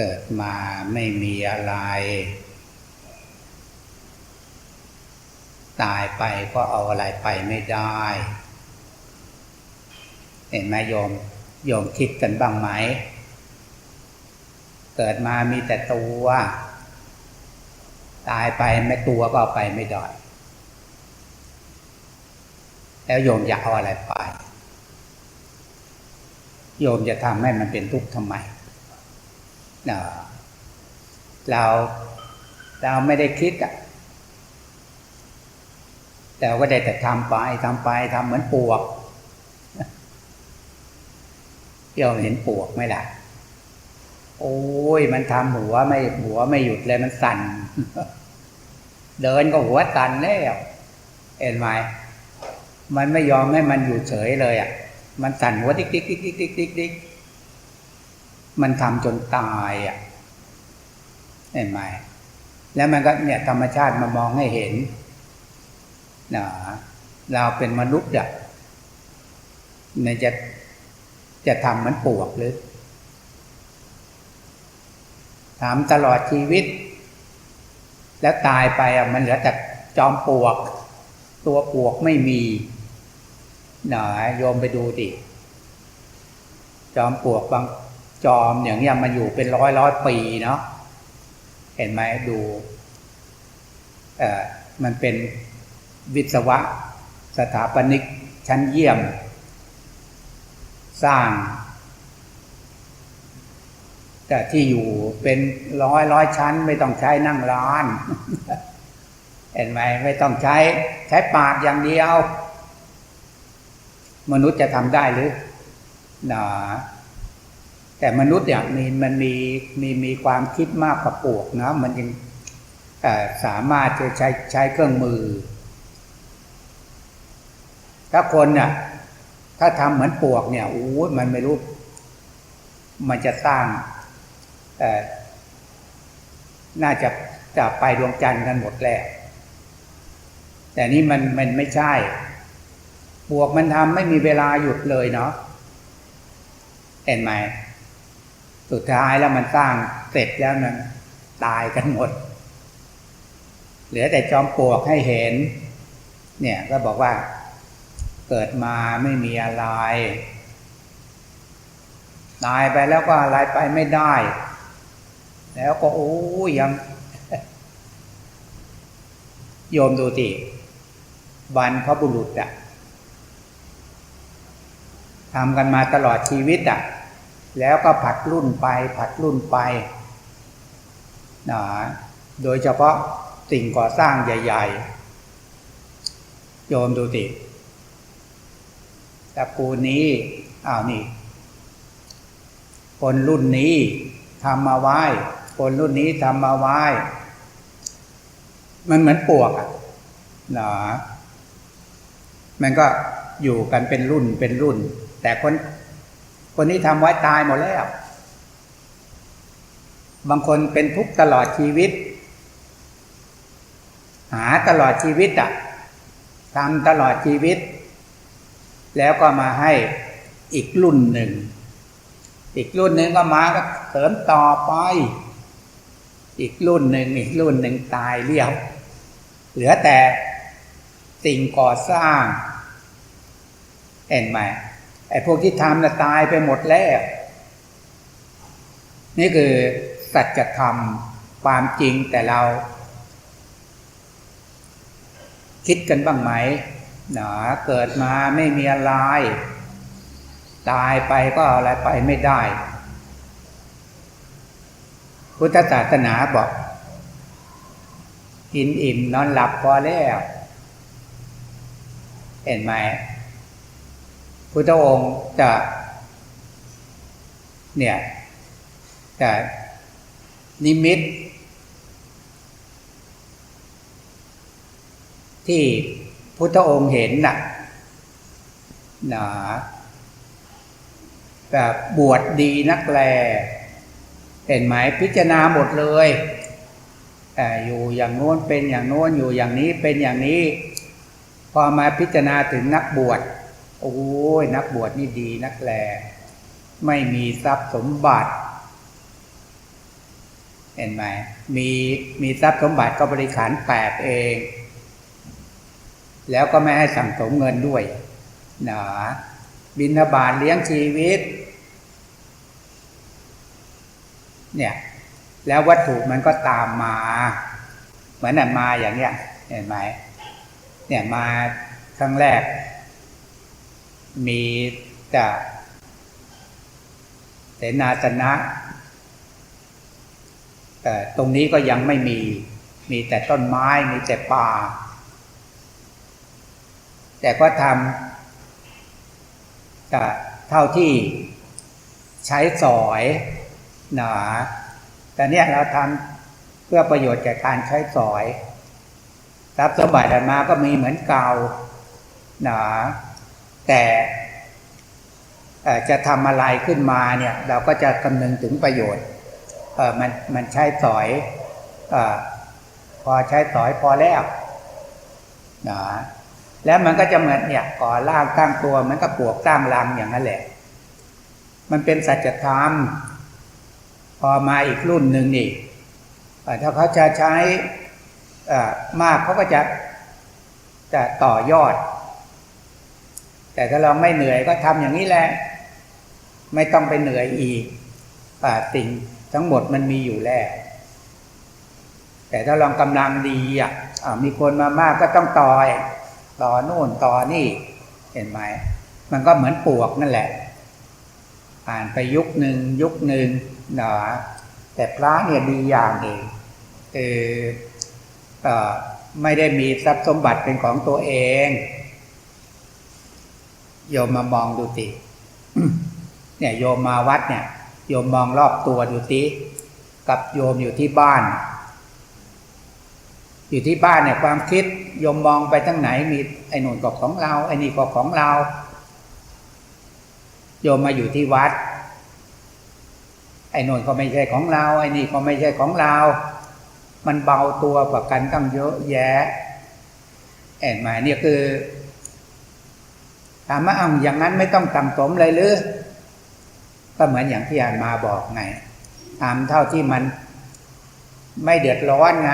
เกิดมาไม่มีอะไร ตายไปก็เอาอะไรไปไม่ได้ เห็นไหมโยมโยมคิดกันบ้างไหม เกิดมามีแต่ตัว ตายไปไม่ตัวก็เอาไปไม่ได้ แล้วโยมอยากเอาอะไรไป โยมจะทำให้มันเป็นทุกข์ทำไม เราเราไม่ได้คิดอะแต่ก็ได้แต่ทำไปทำไปทำเหมือนปวกโยมเห็นปวกไหมล่ะ โอ้ย มันทำหัวไม่หัวไม่หยุดเลยมันสั่น เดินก็หัวตันแล้วเห็นไหมมันไม่ยอมให้มันอยู่เฉยเลยอะ มันสั่นหัวติ๊กติ๊กติ๊กติ๊กติ๊กติ๊ก มันทำจนตายอะเห็นไหมแล้วมันก็เนี่ยธรรมชาติมามองให้เห็นนะเราเป็นมนุษย์อะมันจะจะทำมันปวกหรือถามตลอดชีวิต แล้วตายไปอะมันเหลือแต่จอมปวก ตัวปวกไม่มีหนาโยมไปดูดิจอมปวกบาง จอมอย่างเงี้ยมันอยู่เป็นร้อยร้อยปีเนาะเห็นไหมดูเออมันเป็นวิศวะสถาปนิกชั้นเยี่ยม สร้าง แต่ที่อยู่เป็นร้อยร้อยชั้น ไม่ต้องใช้นั่งร้าน เห็นไหมไม่ต้องใช้ใช้ปากอย่างเดียว มนุษย์จะทำได้หรือหนา แต่มนุษย์เนี่ยมีมันมีมีมีความคิดมากกว่าปวกนะมันยังสามารถจะใช้ใช้เครื่องมือ ถ้าคนเนี่ยถ้าทำเหมือนปวกเนี่ยโอ้มันไม่รู้ มันจะสร้างน่าจะจะไปดวงจันทร์กันหมดแล้ว แต่นี่มันมันไม่ใช่ปวกมันทำไม่มีเวลาหยุดเลยเนาะเห็นไหม สุดท้ายแล้วมันสร้างเสร็จแล้วมันตายกันหมด เหลือแต่จอมปลวกให้เห็น เนี่ยก็บอกว่า เกิดมาไม่มีอะไรตายไปแล้วก็อะไรไปไม่ได้ แล้วก็โอ้ยังโยมดูติวันพระบุรุษอะทำกันมาตลอดชีวิตอะ แล้วก็ผัดรุ่นไปผัดรุ่นไปนะโดยเฉพาะสิ่งก่อสร้างใหญ่ ๆ โยมดูติตระกูลนี้อ้าวนี่ คนรุ่นนี้ทำมาไว้ คนรุ่นนี้ทำมาไว้ มันเหมือนปวกอะนะมันก็อยู่กันเป็นรุ่นเป็นรุ่น แต่คน คนนี้ทำไว้ตายหมดแล้ว บางคนเป็นทุกข์ตลอดชีวิต หาตลอดชีวิตอะทำตลอดชีวิต แล้วก็มาให้อีกรุ่นหนึ่ง อีกรุ่นหนึ่งก็มาก็เสริมต่อไป อีกรุ่นหนึ่งอีกรุ่นหนึ่งตายเรียบเหลือแต่สิ่งก่อสร้างเห็นไหม ไอ้พวกที่ทำน่ะตายไปหมดแล้ว นี่คือสัจธรรมความจริงแต่เรา คิดกันบ้างไหมหนาเกิดมาไม่มีอะไร ตายไปก็อะไรไปไม่ได้ พุทธศาสนาบอกกินอิ่มนอนหลับพอแล้ว เห็นไหม พุทธองค์จะเนี่ยจะนิมิต ที่พุทธองค์เห็นน่ะนะแบบบวชดดีนักแลเห็นไหมพิจารณาหมดเลยอยู่อย่างโน้นเป็นอย่างโน้นอยู่อย่างนี้เป็นอย่างนี้ พอมาพิจารณาถึงนักบวช โอ้ยนักบวชนี่ดีนักแล ไม่มีทรัพย์สมบัติ เห็นไหมมีมีทรัพย์สมบัติก็บริขารแปดเอง แล้วก็ไม่ให้สั่งสมเงินด้วยหนะบินทบาทเลี้ยงชีวิต เนี่ย แล้ววัตถุมันก็ตามมา เหมือนน่ะมาอย่างเนี้ย เห็นไหมเนี่ยมาครั้งแรก มีแต่เสนาสนะ แต่ตรงนี้ก็ยังไม่มี มีแต่ต้นไม้ มีแต่ป่า แต่ก็ทำแต่เท่าที่ใช้สอยหนาแต่เนี่ยเราทำเพื่อประโยชน์แก่การใช้สอยทรัพย์สมบัติมาก็มีเหมือนเก่าหนา แต่จะทำอะไรขึ้นมาเนี่ยเราก็จะคำนึงถึงประโยชน์มันมันใช้สอยอพอใช้สอยพอแล้วนะแล้วมันก็จะเหมือนเนี่ยก่อร่างตั้งตัวมันก็ปลวกตั้งรังอย่างนั้นแหละ มันเป็นสัจธรรม พอมาอีกรุ่นหนึ่งนี่ถ้าเขาจะใช้มากเขาก็จะจะต่อยอด แต่ถ้าเราไม่เหนื่อยก็ทำอย่างนี้แหละ ไม่ต้องไปเหนื่อยอีกอ่าสิ่งทั้งหมดมันมีอยู่แล้ว แต่ถ้าลองกำลังดีอะมีคนมามากก็ต้องต่อยต่อโน่นต่อนี่เห็นไหมมันก็เหมือนปวกนั่นแหละผ่านไปยุคหนึ่งยุคหนึ่งเนาะแต่พระเนี่ยดีอย่างเองเออเออไม่ได้มีทรัพย์สมบัติเป็นของตัวเอง โยมมามองดูสิเนี่ยโยมมาวัดเนี่ย โยมมองรอบตัวดูสิกับโยมอยู่ที่บ้าน อยู่ที่บ้านเนี่ยความคิดโยมมองไปทั้งไหนมีไอ้นู่นก็ของเราไอ้นี่ก็ของเรา โยมมาอยู่ที่วัด ไอ้นู่นก็ไม่ใช่ของเรา ไอ้นี่ก็ไม่ใช่ของเรา มันเบาตัวกว่ากันตั้งเยอะแยะเห็นไหมเนี่ยคือ ถามว่าเอาอย่างนั้นไม่ต้องต่งสมเลยหรือ ก็เหมือนอย่างที่อ่านมาบอกไงทำเท่าที่มันไม่เดือดร้อนไง